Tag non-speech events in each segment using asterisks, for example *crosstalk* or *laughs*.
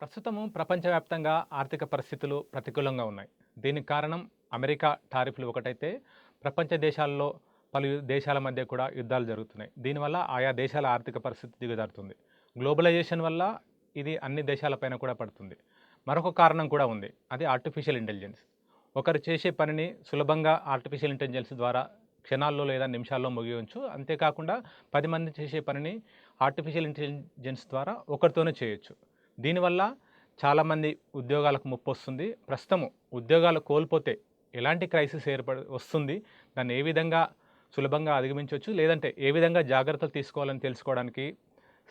ప్రస్తుతము ప్రపంచవ్యాప్తంగా ఆర్థిక పరిస్థితులు ప్రతికూలంగా ఉన్నాయి. దీనికి కారణం అమెరికా టారిఫ్లు ఒకటైతే ప్రపంచ దేశాల్లో పలు దేశాల మధ్య కూడా యుద్ధాలు జరుగుతున్నాయి. దీనివల్ల ఆయా దేశాల ఆర్థిక పరిస్థితి దిగజారుతుంది. గ్లోబలైజేషన్ వల్ల ఇది అన్ని దేశాలపైన కూడా పడుతుంది. మరొక కారణం కూడా ఉంది. అది ఆర్టిఫిషియల్ ఇంటెలిజెన్స్. ఒకరు చేసే పనిని సులభంగా ఆర్టిఫిషియల్ ఇంటెలిజెన్స్ ద్వారా క్షణాల్లో లేదా నిమిషాల్లో ముగియవచ్చు అంతేకాకుండా పది మంది చేసే పనిని ఆర్టిఫిషియల్ ఇంటెలిజెన్స్ ద్వారా ఒకరితోనే చేయొచ్చు. దీనివల్ల చాలామంది ఉద్యోగాలకు ముప్పు వస్తుంది ప్రస్తుతము ఉద్యోగాలు కోల్పోతే ఎలాంటి క్రైసిస్ ఏర్పడి వస్తుంది. దాన్ని ఏ విధంగా సులభంగా అధిగమించవచ్చు లేదంటే ఏ విధంగా జాగ్రత్తలు తీసుకోవాలని తెలుసుకోవడానికి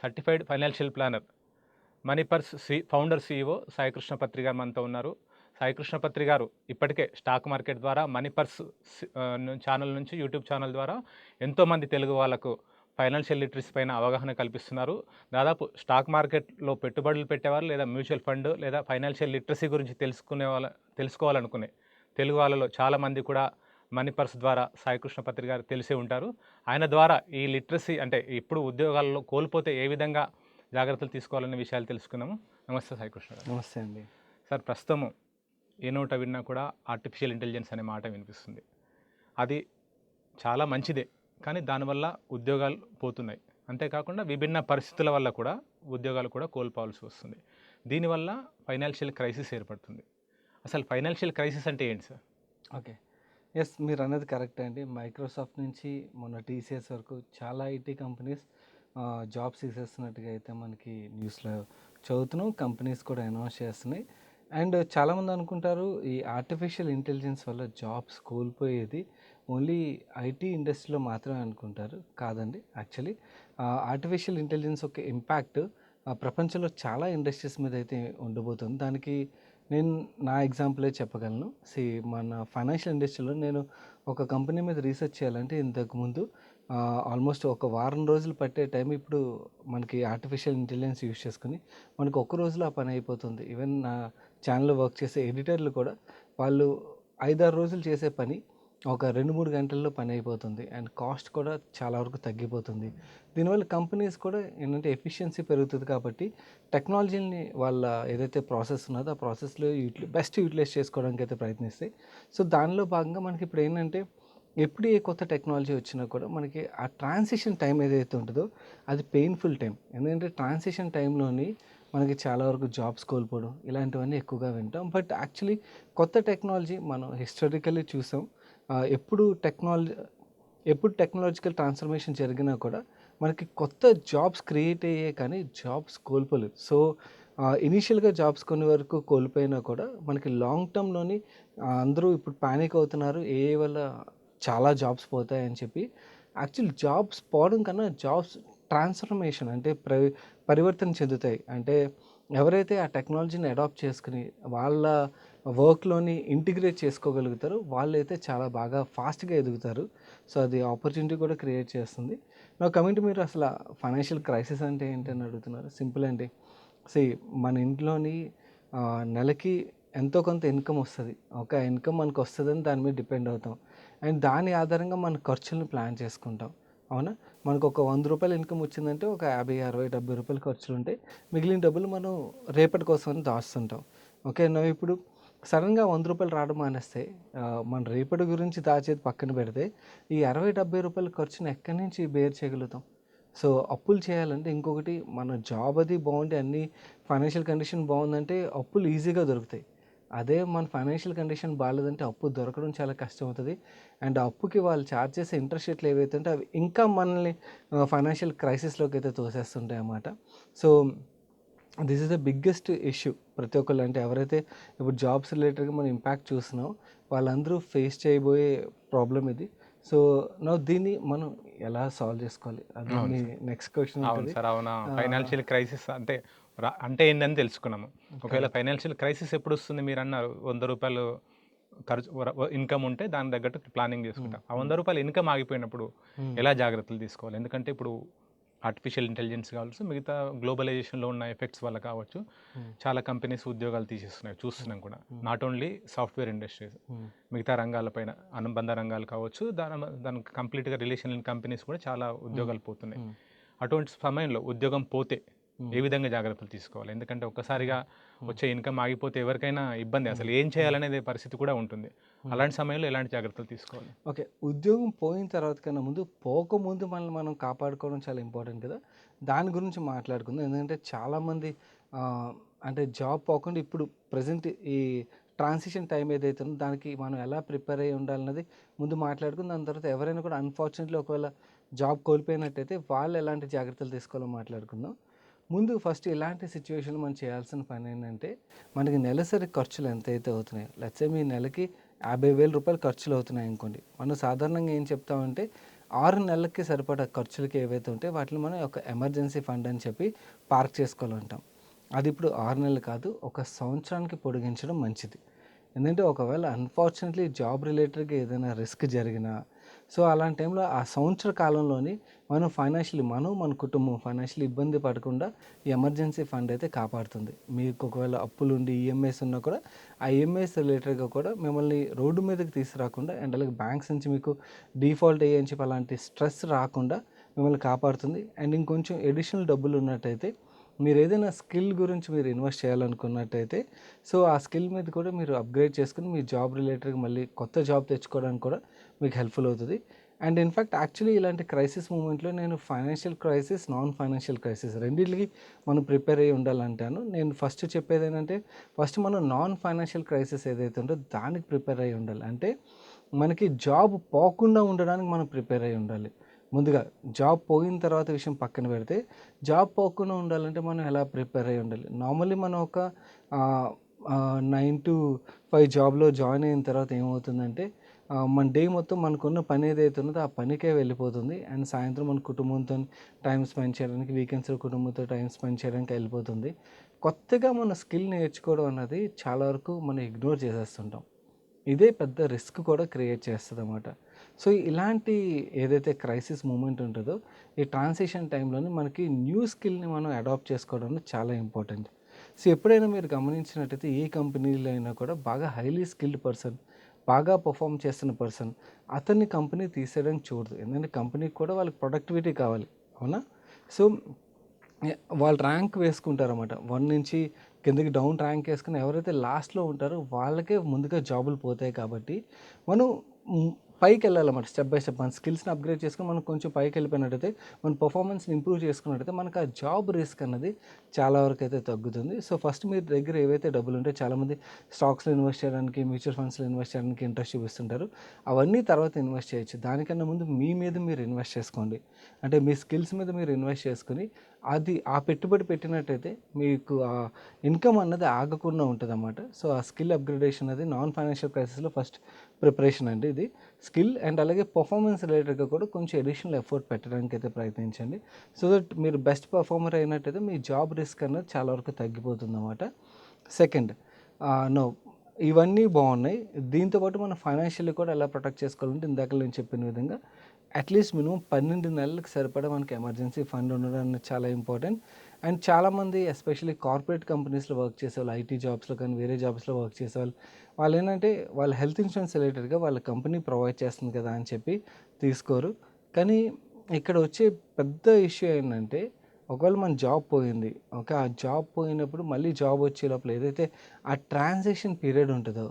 certified financial planner Moneypurse cofounder CEO Saikrishna Patri గారు మనతో ఉన్నారు. సాయికృష్ణ పత్రి గారు ఇప్పటికే స్టాక్ మార్కెట్ ద్వారా మనీపర్స్ ఛానల్ నుంచి యూట్యూబ్ ఛానల్ ద్వారా ఎంతోమంది తెలుగు వాళ్ళకు ఫైనాన్షియల్ లిటరసీ పైన అవగాహన కల్పిస్తున్నారు. దాదాపు స్టాక్ మార్కెట్లో పెట్టుబడులు పెట్టేవారు లేదా మ్యూచువల్ ఫండ్ లేదా ఫైనాన్షియల్ లిటరసీ గురించి తెలుసుకునే వాళ్ళ తెలుసుకోవాలనుకునే తెలుగు వాళ్ళలో చాలామంది కూడా మనీ పర్స్ ద్వారా సాయికృష్ణ పత్రి గారు తెలిసే ఉంటారు. ఆయన ద్వారా ఈ లిటరసీ అంటే ఇప్పుడు ఉద్యోగాల్లో కోల్పోతే ఏ విధంగా జాగ్రత్తలు తీసుకోవాలనే విషయాలు తెలుసుకున్నాము నమస్తే సాయికృష్ణ గారు. నమస్తే అండి. సార్ ప్రస్తుతము ఏ నోట విన్నా కూడా ఆర్టిఫిషియల్ ఇంటెలిజెన్స్ అనే మాట వినిపిస్తుంది. అది చాలా మంచిదే. కానీ దానివల్ల ఉద్యోగాలు పోతున్నాయి. అంతేకాకుండా విభిన్న పరిస్థితుల వల్ల కూడా ఉద్యోగాలు కూడా కోల్పోవాల్సి వస్తుంది. దీనివల్ల ఫైనాన్షియల్ క్రైసిస్ ఏర్పడుతుంది. అసలు ఫైనాన్షియల్ క్రైసిస్ అంటే ఏంటి సార్? ఓకే. ఎస్ మీరు అన్నది కరెక్ట్ అండి. మైక్రోసాఫ్ట్ నుంచి మొన్న టీసీఎస్ వరకు చాలా ఐటీ కంపెనీస్ జాబ్స్ తీసేస్తున్నట్టుగా అయితే మనకి న్యూస్లో చదువుతున్నాం. కంపెనీస్ కూడా అనౌన్స్ చేస్తున్నాయి. అండ్ చాలామంది అనుకుంటారు ఈ ఆర్టిఫిషియల్ ఇంటెలిజెన్స్ వల్ల జాబ్స్ కోల్పోయేది ఓన్లీ ఐటీ ఇండస్ట్రీలో మాత్రమే అనుకుంటారు కాదండి. యాక్చువల్లీ ఆర్టిఫిషియల్ ఇంటెలిజెన్స్ ఒక ఇంపాక్ట్ ప్రపంచంలో చాలా ఇండస్ట్రీస్ మీద అయితే ఉండబోతుంది. దానికి నేను నా ఎగ్జాంపులే చెప్పగలను. సి మన ఫైనాన్షియల్ ఇండస్ట్రీలో నేను ఒక కంపెనీ మీద రీసెర్చ్ చేయాలంటే ఇంతకుముందు ఆల్మోస్ట్ ఒక వారం రోజులు పట్టే టైం ఇప్పుడు మనకి ఆర్టిఫిషియల్ ఇంటెలిజెన్స్ యూస్ చేసుకుని మనకు ఒక రోజులో ఆ పని అయిపోతుంది. ఈవెన్ నా ఛానల్లో వర్క్ చేసే ఎడిటర్లు కూడా వాళ్ళు ఐదారు రోజులు చేసే పని ఒక రెండు మూడు గంటల్లో పని అయిపోతుంది. అండ్ కాస్ట్ కూడా చాలా వరకు తగ్గిపోతుంది. దీనివల్ల కంపెనీస్ కూడా ఏంటంటే ఎఫిషియన్సీ పెరుగుతుంది కాబట్టి టెక్నాలజీని వాళ్ళ ఏదైతే ప్రాసెస్ ఉన్నదో ఆ ప్రాసెస్లో యూటిలై బెస్ట్ యూటిలైజ్ చేసుకోవడానికి అయితే ప్రయత్నిస్తాయి. సో దానిలో భాగంగా మనకి ఇప్పుడు ఏంటంటే ఎప్పుడు ఏ కొత్త టెక్నాలజీ వచ్చినా కూడా మనకి ఆ ట్రాన్సిషన్ టైం ఏదైతే ఉంటుందో అది పెయిన్ఫుల్ టైం. ఎందుకంటే ట్రాన్సిషన్ టైంలోని మనకి చాలా వరకు జాబ్స్ కోల్పోవడం ఇలాంటివన్నీ ఎక్కువగా వింటాం. బట్ యాక్చువల్లీ కొత్త టెక్నాలజీ మనం హిస్టారికల్లీ చూసాం. ఎప్పుడు టెక్నాలజీ ఎప్పుడు టెక్నాలజికల్ ట్రాన్స్ఫర్మేషన్ జరిగినా కూడా మనకి కొత్త జాబ్స్ క్రియేట్ అయ్యే కానీ జాబ్స్ కోల్పోలేదు. సో ఇనీషియల్గా జాబ్స్ కొన్ని వరకు కోల్పోయినా కూడా మనకి లాంగ్ టర్మ్లోని అందరూ ఇప్పుడు ప్యానిక్ అవుతున్నారు. ఏ వల్ల చాలా జాబ్స్ పోతాయని చెప్పి. యాక్చువల్ జాబ్స్ పోవడం కన్నా జాబ్స్ ట్రాన్స్ఫర్మేషన్ అంటే ప్ర పరివర్తన చెందుతాయి. అంటే ఎవరైతే ఆ టెక్నాలజీని అడాప్ట్ చేసుకుని వాళ్ళ వర్క్లోని ఇంటిగ్రేట్ చేసుకోగలుగుతారో వాళ్ళైతే చాలా బాగా ఫాస్ట్గా ఎదుగుతారు. సో అది ఆపర్చునిటీ కూడా క్రియేట్ చేస్తుంది. నా కమింగ్ మీరు అసలు ఫైనాన్షియల్ క్రైసిస్ అంటే ఏంటని అడుగుతున్నారు? సింపుల్ అండి. సి మన ఇంట్లోని నెలకి ఎంతో కొంత ఇన్కమ్ వస్తుంది. ఒక ఇన్కమ్ మనకు వస్తుందని దాని మీద డిపెండ్ అవుతాం. అండ్ దాని ఆధారంగా మన ఖర్చులను ప్లాన్ చేసుకుంటాం. అవునా? మనకు ఒక వంద రూపాయలు ఇన్కమ్ వచ్చిందంటే ఒక యాభై అరవై డెబ్బై రూపాయలు ఖర్చులు ఉంటాయి మిగిలిన డబ్బులు మనం రేపటి కోసం అని దాస్తుంటాం ఓకే నువ్వు ఇప్పుడు సడన్గా వంద రూపాయలు రావడం మానేస్తే మన రేపటి గురించి దాచేది పక్కన పెడితే ఈ అరవై డెబ్బై రూపాయల ఖర్చుని ఎక్కడి నుంచి బేర్ చేయగలుగుతాం సో అప్పులు చేయాలంటే ఇంకొకటి మన జాబ్ అది బాగుంటే అన్ని ఫైనాన్షియల్ కండిషన్ బాగుందంటే అప్పులు ఈజీగా దొరుకుతాయి. అదే మన ఫైనాన్షియల్ కండిషన్ బాగాలేదంటే అప్పు దొరకడం చాలా కష్టం అవుతుంది అండ్ అప్పుకి వాళ్ళు ఛార్జ్ చేసే ఇంట్రెస్ట్ రేట్లు ఏవైతే ఉంటే అవి ఇంకా మనల్ని ఫైనాన్షియల్ క్రైసిస్లోకి అయితే తోసేస్తుంటాయి అన్నమాట. So this is the biggest issue ప్రతి ఒక్కళ్ళు. అంటే ఎవరైతే ఇప్పుడు జాబ్స్ రిలేటెడ్గా మనం ఇంపాక్ట్ చూస్తున్నాం వాళ్ళందరూ ఫేస్ చేయబోయే ప్రాబ్లం ఇది. సో నా దీన్ని మనం ఎలా సాల్వ్ చేసుకోవాలి? అది నెక్స్ట్ క్వశ్చన్ అవును సార్. అవునా? ఫైనాన్షియల్ క్రైసిస్ అంటే అంటే ఏందని తెలుసుకున్నాము. ఒకవేళ ఫైనాన్షియల్ క్రైసిస్ ఎప్పుడు వస్తుంది మీరు అన్నారు వంద రూపాయలు ఖర్చు ఇన్కమ్ ఉంటే దాని తగ్గట్టు ప్లానింగ్ చేసుకుంటాం. ఆ వంద రూపాయలు ఇన్కమ్ ఆగిపోయినప్పుడు ఎలా జాగ్రత్తలు తీసుకోవాలి? ఎందుకంటే ఇప్పుడు ఆర్టిఫిషియల్ ఇంటెలిజెన్స్ కావచ్చు మిగతా గ్లోబలైజేషన్లో ఉన్న ఎఫెక్ట్స్ వల్ల కావచ్చు చాలా కంపెనీస్ ఉద్యోగాలు తీసేస్తున్నాయి. చూస్తున్నాం కూడా. నాట్ ఓన్లీ సాఫ్ట్వేర్ ఇండస్ట్రీస్ మిగతా రంగాలపైన అనుబంధ రంగాలు కావచ్చు దాని దానికి కంప్లీట్గా రిలేషన్ కంపెనీస్ కూడా చాలా ఉద్యోగాలు పోతున్నాయి. అటువంటి సమయంలో ఉద్యోగం పోతే ఏ విధంగా జాగ్రత్తలు తీసుకోవాలి? ఎందుకంటే ఒక్కసారిగా వచ్చే ఇన్కమ్ ఆగిపోతే ఎవరికైనా ఇబ్బంది. అసలు ఏం చేయాలనేది పరిస్థితి కూడా ఉంటుంది. అలాంటి సమయంలో ఎలాంటి జాగ్రత్తలు తీసుకోవాలి? ఓకే. ఉద్యోగం పోయిన తర్వాత కన్నా ముందు పోకముందు మనల్ని మనం కాపాడుకోవడం చాలా ఇంపార్టెంట్ కదా? దాని గురించి మాట్లాడుకుందాం. ఎందుకంటే చాలామంది అంటే జాబ్ పోకుండా ఇప్పుడు ప్రజెంట్ ఈ ట్రాన్సిషన్ టైం ఏదైతే ఉందో దానికి మనం ఎలా ప్రిపేర్ అయ్యి ఉండాలన్నది ముందు మాట్లాడుకుని దాని తర్వాత ఎవరైనా కూడా అన్ఫార్చునేట్లీ ఒకవేళ జాబ్ కోల్పోయినట్టయితే వాళ్ళు ఎలాంటి జాగ్రత్తలు తీసుకోవాలో మాట్లాడుకుందాం. ముందు ఫస్ట్ ఇలాంటి సిచ్యువేషన్లో మనం చేయాల్సిన పని ఏంటంటే మనకి నెలసరి ఖర్చులు ఎంతైతే అవుతున్నాయో లచ్చే మీ నెలకి యాభై వేల రూపాయలు ఖర్చులు అవుతున్నాయి అనుకోండి. మనం సాధారణంగా ఏం చెప్తామంటే ఆరు నెలలకి సరిపడా ఖర్చులకి ఏవైతే ఉంటే వాటిని మనం ఒక ఎమర్జెన్సీ ఫండ్ అని చెప్పి పార్క్ చేసుకోవాలంటాం. అది ఇప్పుడు ఆరు నెలలు కాదు ఒక సంవత్సరానికి పొడిగించడం మంచిది. ఎందుకంటే ఒకవేళ అన్ఫార్చునేట్లీ జాబ్ రిలేటెడ్గా ఏదైనా రిస్క్ జరిగినా సో అలాంటి టైంలో ఆ సంవత్సర కాలంలోని మనం ఫైనాన్షియలీ మనం మన కుటుంబం ఫైనాన్షియల్ ఇబ్బంది పడకుండా ఈ ఎమర్జెన్సీ ఫండ్ అయితే కాపాడుతుంది. మీకు ఒకవేళ అప్పులు ఉండి ఈఎంఐస్ ఉన్నా కూడా ఆ ఈఎంఐస్ రిలేటెడ్గా కూడా మిమ్మల్ని రోడ్డు మీదకి తీసుకురాకుండా అండ్ అలాగే బ్యాంక్స్ నుంచి మీకు డిఫాల్ట్ అయ్యని చెప్పి అలాంటి స్ట్రెస్ రాకుండా మిమ్మల్ని కాపాడుతుంది. అండ్ ఇంకొంచెం ఎడిషనల్ డబ్బులు ఉన్నట్టయితే మీరు ఏదైనా స్కిల్ గురించి మీరు ఇన్వెస్ట్ చేయాలనుకున్నట్టయితే సో ఆ స్కిల్ మీద కూడా మీరు అప్గ్రేడ్ చేసుకుని మీ జాబ్ రిలేటెడ్గా మళ్ళీ కొత్త జాబ్ తెచ్చుకోవడానికి కూడా మీకు హెల్ప్ఫుల్ అవుతుంది. అండ్ ఇన్ఫ్యాక్ట్ యాక్చువల్లీ ఇలాంటి క్రైసిస్ మూమెంట్లో నేను financial crisis non financial crisis రెండింటికి మనం ప్రిపేర్ అయ్యి ఉండాలంటాను. నేను ఫస్ట్ చెప్పేది ఏంటంటే ఫస్ట్ మనం నాన్ ఫైనాన్షియల్ క్రైసిస్ ఏదైతే ఉందో దానికి ప్రిపేర్ అయ్యి ఉండాలి. అంటే మనకి జాబ్ పోకుండా ఉండడానికి మనం ప్రిపేర్ అయ్యి ఉండాలి. ముందుగా జాబ్ పోయిన తర్వాత విషయం పక్కన పెడితే జాబ్ పోకుండా ఉండాలంటే మనం ఎలా ప్రిపేర్ అయ్యి ఉండాలి? నార్మల్లీ మనం ఒక నైన్ టు ఫైవ్ జాబ్లో జాయిన్ అయిన తర్వాత ఏమవుతుందంటే మన డే మొత్తం మనకున్న పని ఏదైతే ఉన్నదో ఆ పనికే వెళ్ళిపోతుంది. అండ్ సాయంత్రం మన కుటుంబంతో టైం స్పెండ్ చేయడానికి వీకెండ్స్లో కుటుంబంతో టైం స్పెండ్ చేయడానికి వెళ్ళిపోతుంది. కొత్తగా మన స్కిల్ నేర్చుకోవడం అన్నది చాలా వరకు మనం ఇగ్నోర్ చేసేస్తుంటాం. ఇదే పెద్ద రిస్క్ కూడా క్రియేట్ చేస్తుంది అన్నమాట సో ఇలాంటి ఏదైతే క్రైసిస్ మూమెంట్ ఉంటుందో ఈ ట్రాన్సిషన్ టైంలోనే మనకి న్యూ స్కిల్ని మనం అడాప్ట్ చేసుకోవడం అనేది చాలా ఇంపార్టెంట్. సో ఎప్పుడైనా మీరు గమనించినట్టయితే ఏ కంపెనీలో అయినా కూడా బాగా హైలీ స్కిల్డ్ పర్సన్ బాగా పర్ఫామ్ చేస్తున్న పర్సన్ అతన్ని కంపెనీ తీసేయడానికి చూడదు. ఎందుకంటే కంపెనీకి కూడా వాళ్ళకి ప్రొడక్టివిటీ కావాలి. అవునా? సో వాళ్ళు ర్యాంక్ వేసుకుంటారన్నమాట. వన్ నుంచి కిందకి డౌన్ ర్యాంక్ వేసుకుని ఎవరైతే లాస్ట్లో ఉంటారో వాళ్ళకే ముందుగా జాబులు పోతాయి కాబట్టి మనం పైకి వెళ్ళాలన్నమాట స్టెప్ బై స్టెప్ మన స్కిల్స్ని అప్గ్రేడ్ చేసుకుని మనం కొంచెం పైకి వెళ్ళిపోయినట్టయితే మన పర్ఫార్మెన్స్ని ఇంప్రూవ్ చేసుకున్నట్టయితే మనకు ఆ జాబ్ రిస్క్ అన్నది చాలా వరకు అయితే తగ్గుతుంది. సో ఫస్ట్ మీ దగ్గర ఏవైతే డబ్బులు ఉంటాయో చాలామంది స్టాక్స్లో ఇన్వెస్ట్ చేయడానికి మ్యూచువల్ ఫండ్స్లో ఇన్వెస్ట్ చేయడానికి ఇంట్రెస్ట్ చూపిస్తుంటారు. అవన్నీ తర్వాత ఇన్వెస్ట్ చేయొచ్చు. దానికన్నా ముందు మీ మీద మీరు ఇన్వెస్ట్ చేసుకోండి. అంటే మీ స్కిల్స్ మీద మీరు ఇన్వెస్ట్ చేసుకుని అది ఆ పెట్టుబడి పెట్టినట్టయితే మీకు ఆ ఇన్కమ్ అన్నది ఆగకుండా ఉంటుంది అన్నమాట సో ఆ స్కిల్ అప్గ్రేడేషన్ అనేది నాన్ ఫైనాన్షియల్ క్రైసిస్లో ఫస్ట్ ప్రిపరేషన్ అండి ఇది. స్కిల్ అండ్ అలాగే పర్ఫార్మెన్స్ రిలేటెడ్గా కూడా కొంచెం అడిషనల్ ఎఫర్ట్ పెట్టడానికి అయితే ప్రయత్నించండి. సో దట్ మీరు బెస్ట్ పర్ఫార్మర్ అయినట్టయితే మీ జాబ్ రిస్క్ అనేది చాలా వరకు తగ్గిపోతుంది అనమాట సెకండ్ నో ఇవన్నీ బాగున్నాయి. దీంతోపాటు మనం ఫైనాన్షియల్లీ కూడా ఎలా ప్రొటెక్ట్ చేసుకోవాలంటే ఇందాక నేను చెప్పిన విధంగా అట్లీస్ట్ మినిమం పన్నెండు నెలలకు సరిపడా మనకి ఎమర్జెన్సీ ఫండ్ ఉండడం అనేది చాలా ఇంపార్టెంట్ అండ్ చాలామంది ఎస్పెషల్లీ కార్పొరేట్ కంపెనీస్లో వర్క్ చేసేవాళ్ళు ఐటీ జాబ్స్లో కానీ వేరే జాబ్స్లో వర్క్ చేసేవాళ్ళు వాళ్ళు ఏంటంటే వాళ్ళ హెల్త్ ఇన్సూరెన్స్ రిలేటెడ్గా వాళ్ళ కంపెనీ ప్రొవైడ్ చేస్తుంది కదా అని చెప్పి తీసుకోరు. కానీ ఇక్కడ వచ్చే పెద్ద ఇష్యూ ఏంటంటే ఒకవేళ మన జాబ్ పోయింది ఓకే ఆ జాబ్ పోయినప్పుడు మళ్ళీ జాబ్ వచ్చే లోపల ఏదైతే ఆ ట్రాన్సాక్షన్ పీరియడ్ ఉంటుందో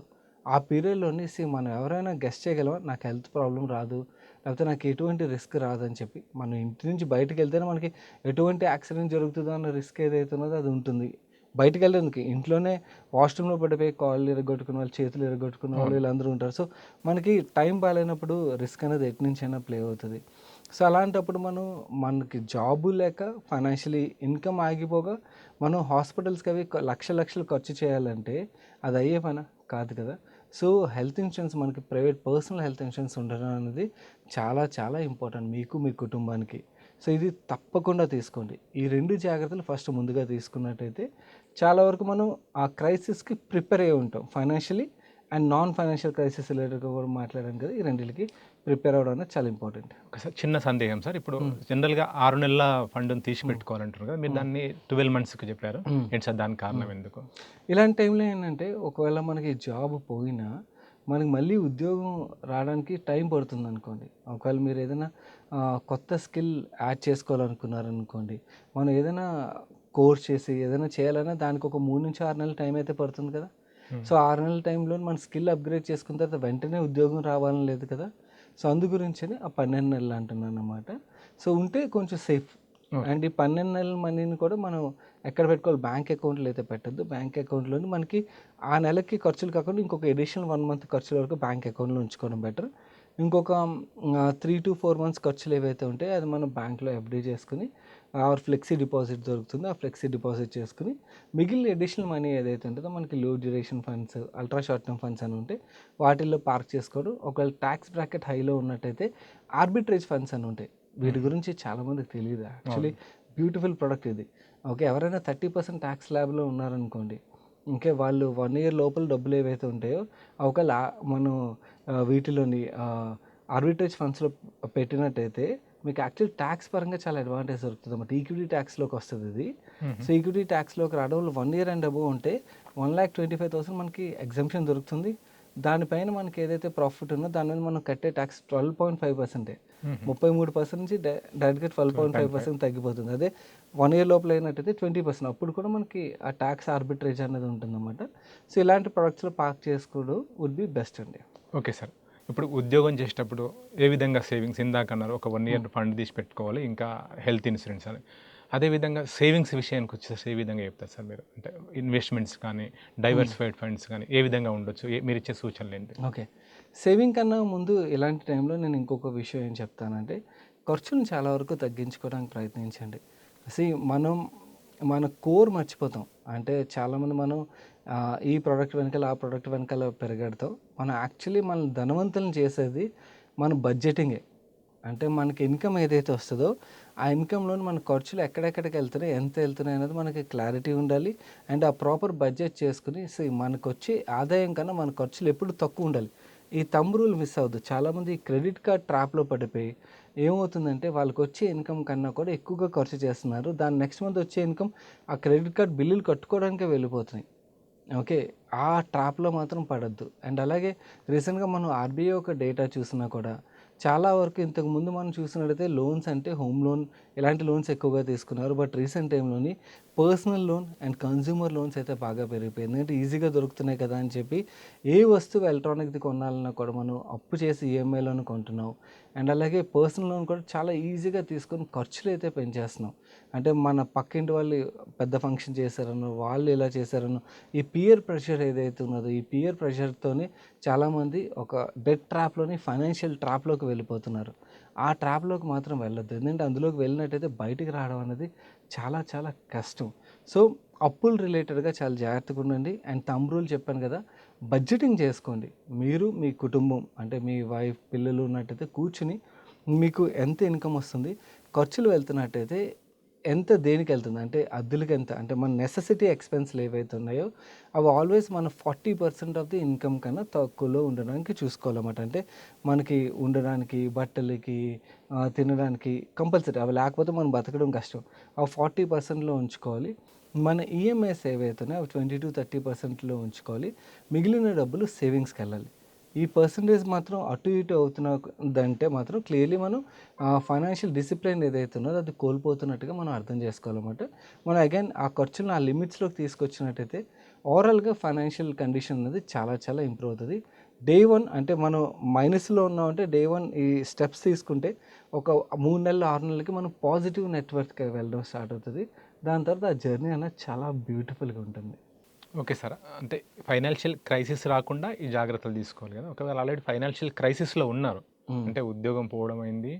ఆ పీరియడ్లోనే సి మనం ఎవరైనా గెస్ట్ చేయగలమా? నాకు హెల్త్ ప్రాబ్లం రాదు లేకపోతే నాకు ఎటువంటి రిస్క్ రాదని చెప్పి మనం ఇంటి నుంచి బయటకు వెళ్తేనే మనకి ఎటువంటి యాక్సిడెంట్ జరుగుతుందో అన్న రిస్క్ ఏదైతే ఉన్నదో అది ఉంటుంది. బయటకు వెళ్ళేందుకు ఇంట్లోనే వాష్రూమ్లో పడిపోయి కాళ్ళు ఎరగొట్టుకున్న వాళ్ళు చేతులు ఎరగొట్టుకున్న వాళ్ళు వీళ్ళందరూ ఉంటారు. సో మనకి టైం బాగాలేనప్పుడు రిస్క్ అనేది ఎటు నుంచి అయినా ప్లే అవుతుంది. సో అలాంటప్పుడు మనం మనకి జాబు లేక ఫైనాన్షియలీ ఇన్కమ్ ఆగిపోగా మనం హాస్పిటల్స్కి అవి లక్ష లక్షలు ఖర్చు చేయాలంటే అది అయ్యే పని? కాదు కదా. సో హెల్త్ ఇన్సూరెన్స్ మనకి ప్రైవేట్ పర్సనల్ హెల్త్ ఇన్సూరెన్స్ ఉండడం అనేది చాలా చాలా ఇంపార్టెంట్ మీకు మీ కుటుంబానికి. సో ఇది తప్పకుండా తీసుకోండి. ఈ రెండు జాగ్రత్తలు ఫస్ట్ ముందుగా తీసుకున్నట్టయితే చాలా వరకు మనం ఆ క్రైసిస్కి ప్రిపేర్ అయ్యి ఉంటాం. Financially and non financial crisis రిలేటెడ్గా కూడా మాట్లాడాం కదా ఈ రెండింటికి. ప్రిపేర్ అవ్వడం అనేది చాలా ఇంపార్టెంట్. ఒకసారి చిన్న సందేహం సార్. ఇప్పుడు జనరల్గా ఆరు నెలల ఫండ్ని తీసి పెట్టుకోవాలంటారు కదా మీరు దాన్ని ట్వెల్వ్ మంత్స్కి చెప్పారు. ఏంటి సార్ దానికి కారణం ఎందుకు? ఇలాంటి టైంలో ఏంటంటే ఒకవేళ మనకి జాబ్ పోయినా మనకి మళ్ళీ ఉద్యోగం రావడానికి టైం పడుతుంది అనుకోండి. ఒకవేళ మీరు ఏదైనా కొత్త స్కిల్ యాడ్ చేసుకోవాలనుకున్నారనుకోండి మనం ఏదైనా కోర్స్ చేసి ఏదైనా చేయాలన్నా దానికి ఒక మూడు నుంచి ఆరు నెలల టైం అయితే పడుతుంది కదా. సో ఆరు నెలల టైంలో మన స్కిల్ అప్గ్రేడ్ చేసుకున్న తర్వాత వెంటనే ఉద్యోగం రావాలని లేదు కదా. సో అందు గురించి ఆ పన్నెండు నెలలు అంటున్నాను అనమాట సో ఉంటే కొంచెం సేఫ్. అండ్ ఈ పన్నెండు నెలల మనీని కూడా మనం ఎక్కడ పెట్టుకోవాలి? బ్యాంక్ అకౌంట్లో అయితే పెట్టద్దు. బ్యాంక్ అకౌంట్లోని మనకి ఆ నెలకి ఖర్చులు కాకుండా ఇంకొక ఎడిషనల్ వన్ మంత్ ఖర్చుల వరకు బ్యాంక్ అకౌంట్లో ఉంచుకోవడం బెటర్ ఇంకొక త్రీ టు ఫోర్ మంత్స్ ఖర్చులు ఏవైతే ఉంటాయో అది మనం బ్యాంక్లో ఎఫ్డీ చేసుకుని ఆర్ ఫ్లెక్సీ డిపాజిట్ దొరుకుతుంది ఆ ఫ్లెక్సీ డిపాజిట్ చేసుకుని మిగిలిన ఎడిషనల్ మనీ ఏదైతే ఉంటుందో మనకి low duration funds ultra short term funds అని ఉంటే వాటిల్లో పార్క్ చేసుకోవడం. ఒకవేళ ట్యాక్స్ బ్రాకెట్ హైలో ఉన్నట్టయితే ఆర్బిట్రేజ్ ఫండ్స్ అని ఉంటాయి. వీటి గురించి చాలామందికి తెలియదు. యాక్చువల్లీ బ్యూటిఫుల్ ప్రోడక్ట్ ఇది. ఓకే ఎవరైనా థర్టీ పర్సెంట్ ట్యాక్స్ ల్యాబ్లో ఉన్నారనుకోండి ఇంకే వాళ్ళు వన్ ఇయర్ లోపల డబ్బులు ఏవైతే ఉంటాయో ఒకవేళ మనం వీటిలోని ఆర్బిట్రేజ్ ఫండ్స్లో పెట్టినట్టయితే మీకు యాక్చువల్ ట్యాక్స్ పరంగా చాలా అడ్వాంటేజ్ దొరుకుతుంది అన్నమాట ఈక్విటీ ట్యాక్స్లోకి వస్తుంది ఇది. సో ఈక్విటీ ట్యాక్స్లోకి రావడం వన్ ఇయర్ అండ్ అబవ్ ఉంటే one lakh twenty five thousand మనకి ఎగ్జామ్షన్ దొరుకుతుంది. దానిపైన మనకి ఏదైతే ప్రాఫిట్ ఉందో దాని మీద మనం కట్టే ట్యాక్స్ ట్వెల్వ్ పాయింట్ ఫైవ్ పర్సెంటే ముప్పై మూడు పర్సెంట్ నుంచి డైరెక్ట్గా ట్వెల్వ్ పాయింట్ ఫైవ్ పర్సెంట్ తగ్గిపోతుంది. అదే వన్ ఇయర్ లోపల అయినట్టయితే ట్వంటీ పర్సెంట్ అప్పుడు కూడా మనకి ఆ ట్యాక్స్ ఆర్బిట్రేజ్ అనేది ఉంటుందన్నమాట. సో ఇలాంటి ప్రొడక్ట్స్లో పార్క్ చేసుకోవడం వుడ్ బి బెస్ట్ అండి. ఓకే సార్ ఇప్పుడు ఉద్యోగం చేసేటప్పుడు ఏ విధంగా సేవింగ్స్ ఇందాక అన్నారు ఒక వన్ ఇయర్ ఫండ్ తీసి పెట్టుకోవాలి ఇంకా హెల్త్ ఇన్సూరెన్స్ అని. అదేవిధంగా సేవింగ్స్ విషయానికి వచ్చేసి ఏ విధంగా చెప్తారు సార్ మీరు? అంటే ఇన్వెస్ట్మెంట్స్ కానీ డైవర్సిఫైడ్ ఫండ్స్ కానీ ఏ విధంగా ఉండొచ్చు? ఏ- మీరు ఇచ్చే సూచనలు ఏంటి? ఓకే. సేవింగ్ కన్నా ముందు ఇలాంటి టైంలో నేను ఇంకొక విషయం ఏం చెప్తానంటే ఖర్చును చాలా వరకు తగ్గించుకోవడానికి ప్రయత్నించండి. సి మనం మన కోర్ మర్చిపోతాం. అంటే చాలామంది మనం ఈ ప్రోడక్ట్ వెనకాల ఆ ప్రోడక్ట్ వెనకాల పెరగడతాం మనం యాక్చువల్లీ మన ధనవంతులను చేసేది మన బడ్జెటింగే అంటే మనకి ఇన్కమ్ ఏదైతే వస్తుందో ఆ ఇన్కంలో మన ఖర్చులు ఎక్కడెక్కడికి వెళ్తున్నాయి ఎంత వెళ్తున్నాయి అనేది మనకి క్లారిటీ ఉండాలి. అండ్ ఆ ప్రాపర్ బడ్జెట్ చేసుకుని మనకు వచ్చే ఆదాయం కన్నా మన ఖర్చులు ఎప్పుడు తక్కువ ఉండాలి. ఈ తమ్ రూల్ మిస్ అవ్వద్దు. చాలామంది క్రెడిట్ కార్డ్ ట్రాప్లో పడిపోయి ఏమవుతుందంటే వాళ్ళకి వచ్చే ఇన్కమ్ కన్నా కూడా ఎక్కువగా ఖర్చు చేస్తున్నారు. దాని నెక్స్ట్ మంత్ వచ్చే ఇన్కమ్ ఆ క్రెడిట్ కార్డ్ బిల్లులు కట్టుకోవడానికే వెళ్ళిపోతున్నాయి. ఓకే. ఆ ట్రాప్లో మాత్రం పడద్దు. అండ్ అలాగే రీసెంట్గా మనం ఆర్బీఐ ఒక డేటా చూసినా కూడా చాలా వరకు ఇంతకుముందు మనం చూసినట్లయితే లోన్స్ అంటే హోమ్ లోన్ ఇలాంటి లోన్స్ ఎక్కువగా తీసుకున్నారు. బట్ రీసెంట్ టైంలోని personal loan and consumer loans అయితే బాగా పెరిగిపోయింది. ఎందుకంటే ఈజీగా దొరుకుతున్నాయి కదా అని చెప్పి ఏ వస్తువు ఎలక్ట్రానిక్ది కొనాలన్నా కూడా మనం అప్పు చేసి ఈఎంఐలోనే కొంటున్నాం. అండ్ అలాగే పర్సనల్ లోన్ కూడా చాలా ఈజీగా తీసుకొని ఖర్చులు అయితే పెంచేస్తున్నాం. అంటే మన పక్కింటి వాళ్ళు పెద్ద ఫంక్షన్ చేశారనో వాళ్ళు ఇలా చేశారనో ఈ పియర్ ప్రెషర్ ఏదైతే ఉన్నదో ఈ పియర్ ప్రెషర్తోనే చాలామంది ఒక డెట్ ట్రాప్లోని ఫైనాన్షియల్ ట్రాప్లోకి వెళ్ళిపోతున్నారు. ఆ ట్రాప్లోకి మాత్రం వెళ్ళొద్దు. ఎందుకంటే అందులోకి వెళ్ళినట్టయితే బయటికి రావడం అనేది చాలా చాలా కష్టం. సో అప్పులు రిలేటెడ్గా చాలా జాగ్రత్తగా ఉండండి. అండ్ తమ్ రూల్ చెప్పాను కదా బడ్జెటింగ్ చేసుకోండి. మీరు మీ కుటుంబం అంటే మీ వైఫ్ పిల్లలు ఉన్నట్టయితే కూర్చుని మీకు ఎంత ఇన్కమ్ వస్తుంది ఖర్చులు వెళ్తున్నట్టయితే ఎంత దేనికి వెళ్తుంది? అంటే అద్దులకి ఎంత? అంటే మన నెససిటీ ఎక్స్పెన్స్లు ఏవైతే ఉన్నాయో అవి ఆల్వేస్ మన forty percent of the income కన్నా తక్కువలో ఉండడానికి చూసుకోవాలన్నమాట. అంటే మనకి ఉండడానికి బట్టలకి తినడానికి కంపల్సరీ అవి లేకపోతే మనం బతకడం కష్టం. ఆ ఫార్టీ పర్సెంట్లో ఉంచుకోవాలి. మన ఈఎంఐస్ ఏవైతే ఉన్నాయో అవి ట్వంటీ టు థర్టీ పర్సెంట్లో ఉంచుకోవాలి. మిగిలిన డబ్బులు సేవింగ్స్కి వెళ్ళాలి. ఈ పర్సంటేజ్ మాత్రం అటు ఇటు అవుతున్నదంటే మాత్రం క్లియర్లీ మనం ఫైనాన్షియల్ డిసిప్లిన్ ఏదైతే ఉన్నదో అది కోల్పోతున్నట్టుగా మనం అర్థం చేసుకోవాలన్నమాట. మనం అగైన్ ఆ ఖర్చులను ఆ లిమిట్స్లోకి తీసుకొచ్చినట్టయితే ఓవరాల్గా ఫైనాన్షియల్ కండిషన్ అనేది చాలా చాలా ఇంప్రూవ్ అవుతుంది. డే వన్ అంటే మనం మైనస్లో ఉన్నామంటే డే వన్ ఈ స్టెప్స్ తీసుకుంటే ఒక మూడు నెలలు ఆరు నెలలకి మనం పాజిటివ్ నెట్వర్క్కి వెళ్ళడం స్టార్ట్ అవుతుంది. దాని తర్వాత ఆ జర్నీ అనేది చాలా బ్యూటిఫుల్గా ఉంటుంది. Okay sir. అంటే ఫైనాన్షియల్ క్రైసిస్ రాకుండా ఈ జాగ్రత్తలు తీసుకోవాలి కదా. ఒకవేళ ఆల్రెడీ ఫైనాన్షియల్ క్రైసిస్లో ఉన్నారు. అంటే ఉద్యోగం పోవడం అయింది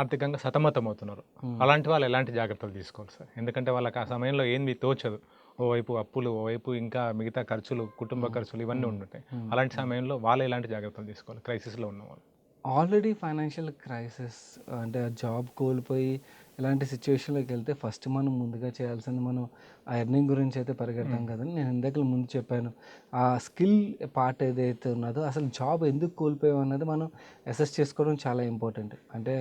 ఆర్థికంగా సతమతం అవుతున్నారు అలాంటి వాళ్ళు ఎలాంటి జాగ్రత్తలు తీసుకోవాలి సార్? ఎందుకంటే వాళ్ళకి ఆ సమయంలో ఏంది తోచదు. ఓవైపు అప్పులు ఓవైపు ఇంకా మిగతా ఖర్చులు కుటుంబ ఖర్చులు ఇవన్నీ ఉండుంటాయి. అలాంటి సమయంలో వాళ్ళు ఎలాంటి జాగ్రత్తలు తీసుకోవాలి? క్రైసిస్లో ఉన్న వాళ్ళు. ఆల్రెడీ ఫైనాన్షియల్ క్రైసిస్ అంటే జాబ్ కోల్పోయి ఇలాంటి సిచ్యువేషన్లోకి వెళ్తే ఫస్ట్ మనం ముందుగా చేయాల్సింది మనం ఆ ఎర్నింగ్ గురించి అయితే పరిగెడతాం కదండి. నేను ఇందాక ముందు చెప్పాను ఆ స్కిల్ పార్ట్ ఏదైతే ఉన్నదో అసలు జాబ్ ఎందుకు కోల్పోయాం అన్నది మనం అసెస్ చేసుకోవడం చాలా ఇంపార్టెంట్ అంటే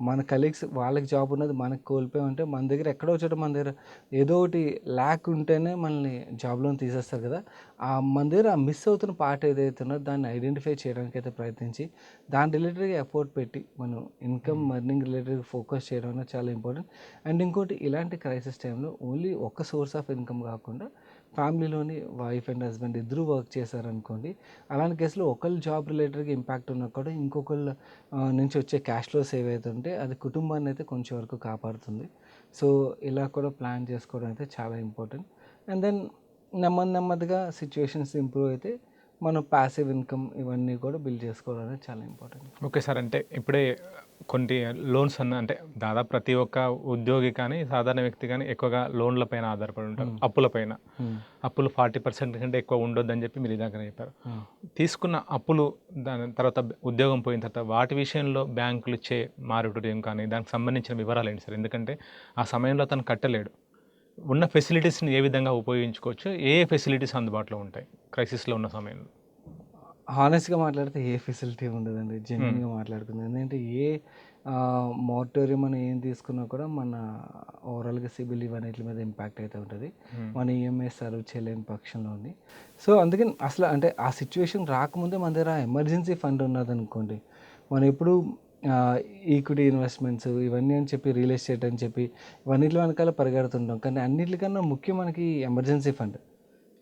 మన కలీగ్స్ వాళ్ళకి జాబ్ ఉన్నది మనకి కోల్పోయాం అంటే మన దగ్గర ఎక్కడో చోట మన దగ్గర ఏదో ఒకటి ల్యాక్ ఉంటేనే మనల్ని జాబ్లో తీసేస్తారు కదా. ఆ మన దగ్గర ఆ మిస్ అవుతున్న పార్ట్ ఏదైతే ఉన్నదో దాన్ని ఐడెంటిఫై చేయడానికి అయితే ప్రయత్నించి దాని రిలేటెడ్గా ఎఫర్ట్ పెట్టి మనం ఇన్కమ్ ఎర్నింగ్ రిలేటెడ్ ఫోకస్ చేయడం అనేది చాలా ఇంపార్టెంట్ అండ్ ఇంకోటి ఇలాంటి క్రైసిస్ టైంలో ఓన్లీ ఒక సోర్స్ ఆఫ్ ఇన్కమ్ కాకుండా ఫ్యామిలీలోని వైఫ్ అండ్ హస్బెండ్ ఇద్దరు వర్క్ చేశారనుకోండి అలాంటి కేసులో ఒకళ్ళు జాబ్ రిలేటెడ్గా ఇంపాక్ట్ ఉన్నా కూడా ఇంకొకళ్ళ నుంచి వచ్చే క్యాష్ ఫ్లోస్ ఏవైతే ఉంటే అది కుటుంబాన్ని అయితే కొంచెం వరకు కాపాడుతుంది. సో ఇలా కూడా ప్లాన్ చేసుకోవడం అయితే చాలా ఇంపార్టెంట్ అండ్ దెన్ నెమ్మది నెమ్మదిగా సిచ్యువేషన్స్ ఇంప్రూవ్ అయితే మనం ప్యాసివ్ ఇన్కమ్ ఇవన్నీ కూడా బిల్డ్ చేసుకోవడం అనేది చాలా ఇంపార్టెంట్ ఓకే సార్ అంటే ఇప్పుడే కొన్ని లోన్స్ అన్న అంటే దాదాపు ప్రతి ఒక్క ఉద్యోగి కానీ సాధారణ వ్యక్తి కానీ ఎక్కువగా లోన్ల పైన ఆధారపడి ఉంటారు. అప్పుల పైన. అప్పులు ఫార్టీ పర్సెంట్ కంటే ఎక్కువ ఉండొద్దని చెప్పి మీరు ఇదాక చెప్పారు. తీసుకున్న అప్పులు దాని తర్వాత ఉద్యోగం పోయిన తర్వాత వాటి విషయంలో బ్యాంకులు ఇచ్చే మారుటూర్యం కానీ దానికి సంబంధించిన వివరాలు ఏంటి సార్? ఎందుకంటే ఆ సమయంలో అతను కట్టలేడు. ఉన్న ఫెసిలిటీస్ని ఏ విధంగా ఉపయోగించుకోవచ్చు ఏ ఫెసిలిటీస్ అందుబాటులో ఉంటాయి క్రైసిస్లో ఉన్న సమయంలో? హానెస్ట్గా మాట్లాడితే ఏ ఫెసిలిటీ ఉండదండి. జెన్యున్గా మాట్లాడుకుంది. ఎందుకంటే ఏ మోటోరియం అని ఏం తీసుకున్నా కూడా మన ఓవరాల్గా సిబిల్ ఇవన్నిటి మీద ఇంపాక్ట్ అయితే ఉంటుంది. మన ఈఎంఐ సర్వ్ చేయలేని పక్షంలో ఉంది. సో అందుకని అసలు అంటే ఆ సిచ్యువేషన్ రాకముందే మన దగ్గర ఎమర్జెన్సీ ఫండ్ ఉన్నదనుకోండి మనం ఎప్పుడు ఈక్విటీ ఇన్వెస్ట్మెంట్స్ ఇవన్నీ అని చెప్పి రియల్ ఎస్టేట్ అని చెప్పి ఇవన్నిటి వెనకాల పరిగెడుతుంటాం. కానీ అన్నిటికన్నా ముఖ్యం మనకి ఎమర్జెన్సీ ఫండ్